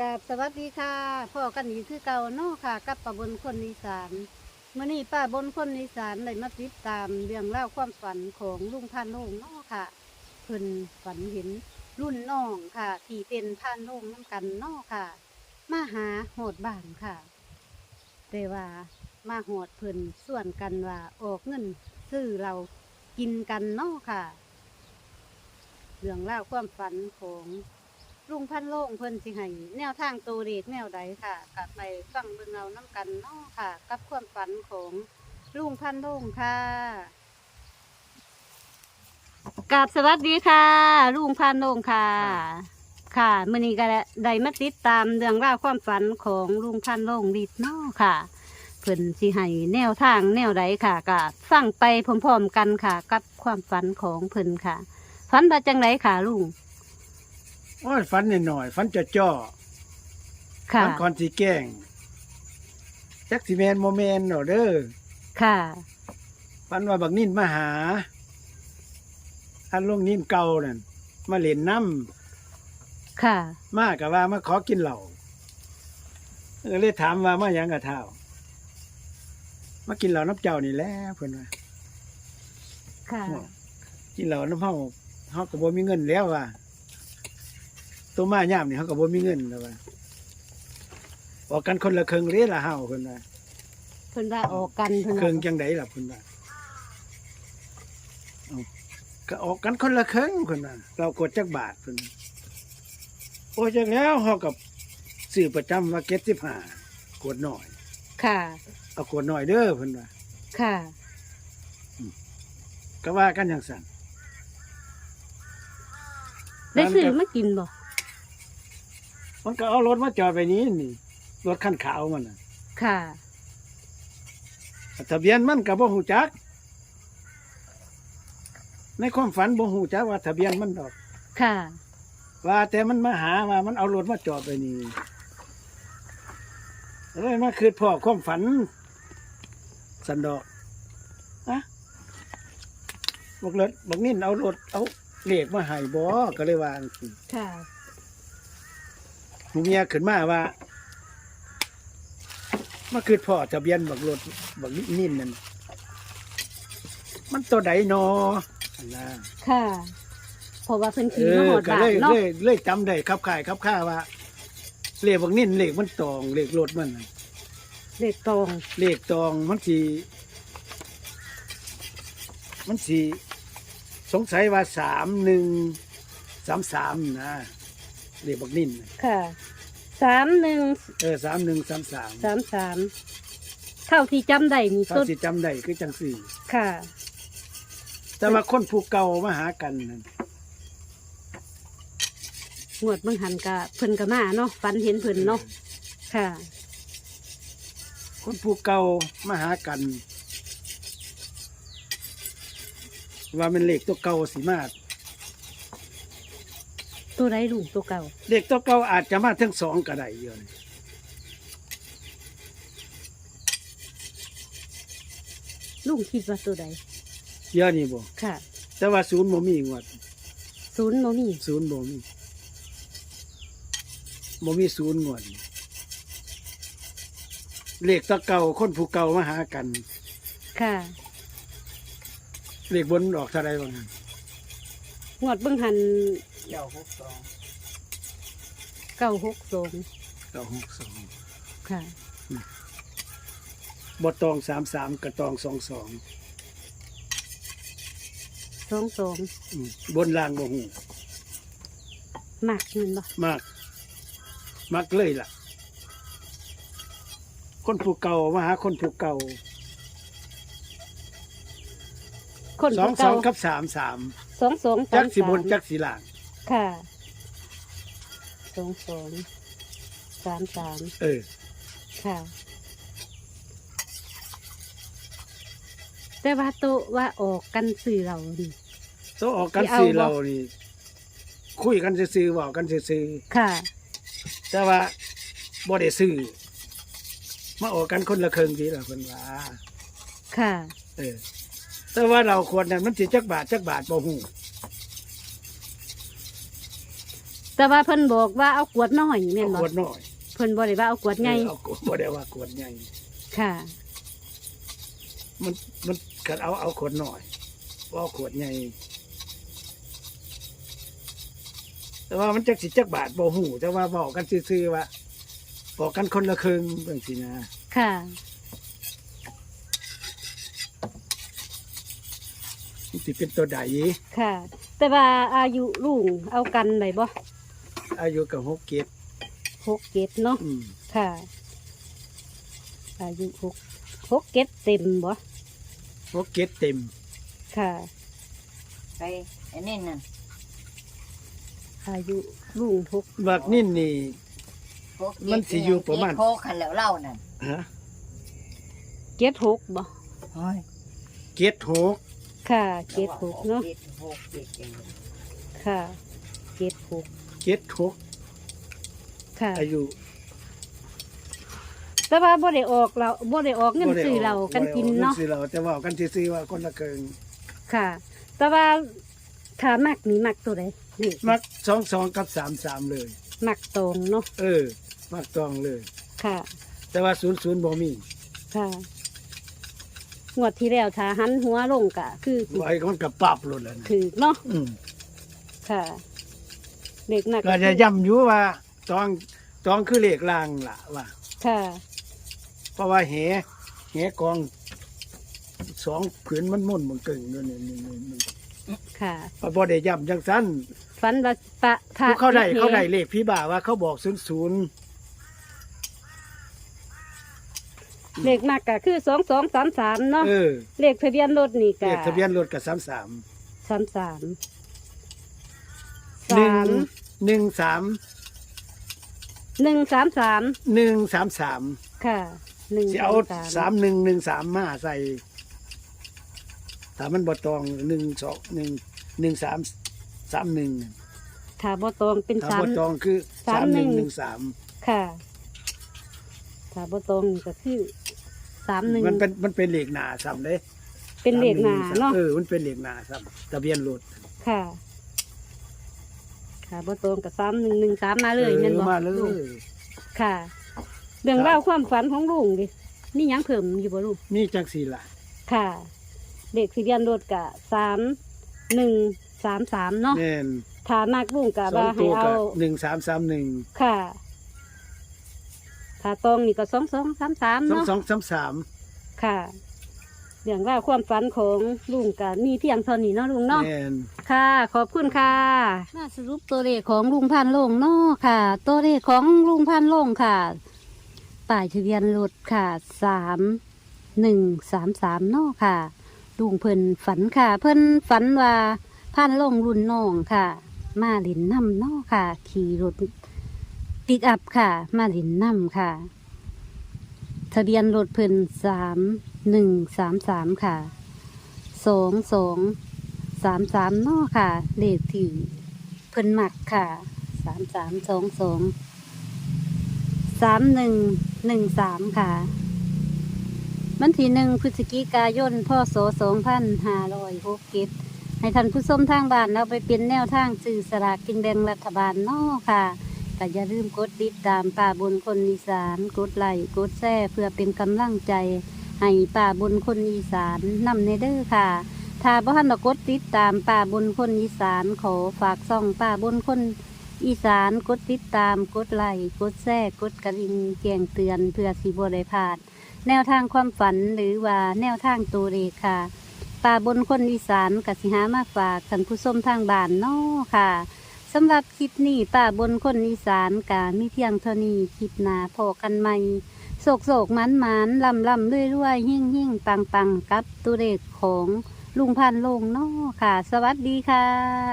กับสวัสดีค่ะพ่อกันอีกคือเก่าเนาะค่ะ กับป้าบนคนอีสานเมื่อนี้ป้าบนคนอีสานได้มาติดตามเรื่องเล่าความฝันของลุงพันโงเนาะค่ะเพิ่นฝันเห็นรุ่นน้องค่ะ ที่เป็นพันโงน้ำกันเนาะค่ะ มาหาโหดบ้านค่ะ แต่ว่ามาโหดเพิ่นส่วนกันว่าออกเงินซื้อเรากินกันเนาะค่ะ เรื่องเล่าความฝันของ ลุงพันโล่งเพิ่นสิให้แนวทางตัวเลขแนวใดค่ะกลับไปฟังเบิ่งเอาน้ำกันเนาะค่ะ กับความฝันของลุงพันโล่งค่ะกราบสวัสดีค่ะลุงพันโล่งค่ะ ค่ะมื้อนี้ก็ได้มาติดตามเรื่องราวความฝันของลุงพันโล่งดิดเนาะค่ะเพิ่นสิให้แนวทางแนวใดค่ะก็ฟังไปพร้อมๆกันค่ะ กับความฝันของเพิ่นค่ะฝันว่าจังไรค่ะลุงโอ้ยฝันหน่อยๆฝันจะจ่อๆค่ะ ฝันก่อนสีแกล้งจักสิแมนโมเมนเนาะเด้อค่ะ ฝันว่าบักนิ่นมาหาอันลงนิ่นเก่านั่นมาเล่นน้ค่ะำมากับว่ามาขอกินเหล้าเออเลยถามว่ามาหยังกับเท้ามากินเหล้าน้ำเจ้านี่แหล้วเพิ่นว่า ค่ะ กินเหล้าน้ำเฮาเฮาก็บ่มีเงินแล้วว่า ตัวมายามนี่เฮาก็บ่มีเงินแล้วว่าออกกันคนละครึ่งเรียละเฮาเพิ่นว่าเพิ่นว่าออกกันเพิ่นเครื่ว่าองจังไดล่ะคุณว่าเอาก็ออกกันคนละเครื่องคุณว่าเรากดจักบาทคุณว่าโอ้ยจังแล้วเฮากับสื่อประจำว่าเก็ตสิบห้ากดหน่อย ค่ะ เอากดหน่อยเด้อเพิ่นว่าค่ะ ก็ว่ากันอย่างสั่นได้ซื้อมากินบ่ มันก็เอารถมาจอดไปนี้นี่ รถคันขาวมันน่ะค่ะ ทะเบียนมันก็บ่ฮู้จัก ในความฝันบ่ฮู้จักว่าทะเบียนมันดอก ค่ะ ว่าแต่มันมาหาว่ามันเอารถมาจอดไปนี่เลยมาคืดพ่อความฝัน สันดอกอะบอกรถบอกนิ่นเอารถเอาเลขมาให้บ่ก็เลยว่าจังซี้ค่ะ หมูเมียขึ้นมาว่ามาคืดพ่อทะเบียนบักรถบักนิ่นนั่นมันตัวใดนอนะค่ะ เพราะว่าเพิ่นเอขี่มาอหอดก็บ้าเลนยเนาะเลยเลยจำได้ครับข่ายครับข้าว่าเลขบักนิ่นเลขมันตองเลขรถมันน่ะเด็กตองเลขตองมันสีมันสีสงสัยว่าสามหนึ่งสามสามนะ เลขบักนิ่นน่ะค่ะสามหนึ่งเออสามหนึ่งสามสามสามสามเท่าที่จำได้นี่ถ้าสุดสิจำได้คือจังสี่ ค่ะ แต่ว่าคนผู้เก่ามาหากันนั่นงวดเบิ่งหันกะเพิ่นกะมาเนาะฝันเห็นเพิ่นเนาะค่ะ คนผู้เก่ามาหากัน ว่ามันเลขตัวเก่าสิมา ตัวไรลุงตัวเก่าเลขตัวเก่าอาจจะมาทั้งสองก็ได้เยอะลุงคิดว่าตัวใดเยอะนี่บ่ค่ะ แต่ว่าศูนย์บ่มีงวดศูนย์โมมีศูนย์บ่มีบ่มีศูนย์งวดเลขตัวเก่าคนผู้เก่ามาหากัน ค่ะ เลขบนออกเท่าไรบ้าง งวดเบิ่งหันเก้าหกสองเก้าหกสองเก้าหกสองค่ะบตองสามสามกระตองสองสองสองสองอืมบนล่างบ่หูหมักมันบ่มากมากเลยล่ะ คนผู้เก่ามาหาคนผู้เก่าคนสองผู้สเก่าองกับสามสาม สองสองจัสากมสิบนสามจักสีล่างค่ะสองสองสามสามเออ ค่ะ แต่ว่าโตะว่าออกกันสื่อเรานี่ตัวออกกันสิเอาสี่บ่เรานี่คุยกันซื่อๆเว่ากันซื่อค่ะ ๆแต่ว่าบ่ได้ซื้อมาออกกันคนละครึ่งทีละคนว่าค่ะ เออ แต่ว่าเราควรนั้นมันสิจักบาทจักบาทบ่ฮู้แต่ว่าเพิ่นบอกว่าเอากวดน้อยแม่นเอาบ่ขวดน้อยเพิ่นบ่ได้ว่าเอากวดใหญ่เออเอาขวดบ่ได้ว่าขวดใหญ่ค่ะ มันมันกัดเอาเอาขวดน้อยบ่เอาขวดใหญ่แต่ว่ามันจักสิจักบาทบ่ฮู้แต่ว่าบอกกันซื่อๆว่าบอกกันคนละครึ่งจังซี่นะค่ะ มัน สิเป็นตัวใดค่ะ แต่ว่าอายุลุงเอากันได้บ่อายุก็6เก็บหกเจ็ดเนาะอืมค่ะ อายุหกหกเจ็ดเต็มบ่6เก็บเต็มค่ะ ไปไอ้นี่นั่นอายุลุงหกบักนิ่นนี่ พวกมันสิอยู่ประมาณเจ็ดโคกขันแล้วเล่านั่นฮะเจ็ดหกบ่โอ้ยเก็ดหก ค่ะเจ็ดหกเนาะจ็ดหกเจ็ดอย่างนี้ค่ะเจ็ดหกเก็ดหกค่ะ อายุแต่ว่าบ่ได้ออกเราบ่ได้ออกเงินบ่ได้ซื้อเรากันกินบ่ได้ออเนาะงิซื้อเราแต่ว่ากันซื่อๆว่าคนละครึ่งค่ะ แต่ว่าถ้ามักนี่มักตัวใดนี่มัก22กับ33เลย มักตรงเนาะเออ มักตองเลย ค่ะ แต่ว่า00บ่มีค่ะ งวดที่แล้วถ้าหันหัวลงกะคือสิไว้มันก็ปรับลดแล้วนะถือเนาะอืมค่ะเด็กหนักก็จะย้ำอยู่ว่าตองตองคือเลขลางล่ะว่า ค่ะ เพราะว่าแหแหกองสองผืนมันม่วนมันกึ่งนู่นนี่นี่นี่ค่ะพอบ่ได้ย้ำจังซั่นฝันว่าปะพระ ผู้เขาได้ฮ็เขาได้เลขพี่บ่าว่าเขาบอก00 เลขหนักกะคือสองสองสามสามเนาะเออเลขทะเบียนรถนี่เลกะขทะเบียนรถก็33สามสามหนึ่สางมหนึ่งสามหนึ่งสามสามหนึ่งสามสามค่ะหนึ่งสิเอาสามหนึ่งหนึ่งสามมาใส่ถ้ามันบ่ตองหนึ่งสองหนึ่งหนึ่งสามสามหนึ่งถ้าบ่ตรงเป็นถ้าสามบ่ตองคือสาสามมหหนึ่นึ่งง หนึ่งสามค่ะถ้าบ่ตรงก็คือ สามหนึ่งมันเป็นมันเป็นเหล็กหนาซ้ำเด้เป็นเลขหนาเนาะเออมันเป็นเหล็กหนาซ้ำทะเบียนรถค่ะ ค่ะบ่ตรงกับสามหนึ่งหนึ่งสามมาเลยออแม่นบ่มาเลยลุงค่ะ เรื่องเล่าวความฝันของลุงดินี่ยังเพิ่มอยู่บ่ลุงนี่จังสี่ล่ะ ค่ะเด็กสิเรียนรถกะสามหนึ่งสามสามเนาะแน่นฐานักลุงกะสอว่างให้ตัวเอา กับหนึ่งสามสามหนึ่งค่ะ ถ้าตรงนี่ก็สองสองสามสามสองเนาะสองสามสามค่ะเรื่องเล่าวความฝันของลุงกะมีเพียงเท่านี้เนาะลุงเนาะแน่นค่ะ ขอบคุณค่ะ มาสรุปตัวเลขของลุงพันโลงเนาะค่ะ ตัวเลขของลุงพันโลงค่ะป้ายทะเบียนรถค่ะสามหนึ่งสามสามเนาะค่ะ ลุงเพิ่นฝันค่ะ เพิ่นฝันว่าพันโลงรุ่นน้องค่ะ มาหลินน้ำเนาะค่ะ ขี่รถ ปิกอัพค่ะ มาหลินน้ำค่ะ ทะเบียนรถเพิ่นสามหนึ่งสามสามค่ะสองสองสามสามนาะค่ะเลขที่เพิ่นหมักค่ะสามสามสองสองสามหนึ่งหนึ่งสามค่ะวันที่หนึ่งพฤศจิกายนพศสองพันห้าร้อยหกกิให้ท่านผู้ชมทางบ้านเอาไปเป็นแนวทางสื่อสลากกินแบ่งรัฐบาลนาะค่ะ แต่อย่าลืมกดติดตามป่าบนคนอีสาน กดไลค์กดแชร์เพื่อเป็นกำลังใจ ให้ป่าบนคนอีสานนำในเด้อค่ะ ถ้าบ่ทันกดติดตามป่าบนคนอีสานขอฝากซ่องป่าบนคนอีสานกดติดตามกดไลค์กดแชร์กดกระดิ่งแจ้งเตือนเพื่อสิบ่ได้พลาด แนวทางความฝันหรือว่าแนวทางตัวเลขค่ะป่าบนคนอีสานกสิหามาฝากท่านผู้ชมทางบ้านเนาะค่ะ สำหรับคลิปนี้ป่าบนคนอีสานกามีเพียงเท่านี้คลิปหนาพอกันใหม่โศกโศกมันมันลำลำเรื่อยเรื่อยหิ่งหิ่งปังปังกับตัวเลขของลุงพันลงเนาะค่ะ สวัสดีค่ะ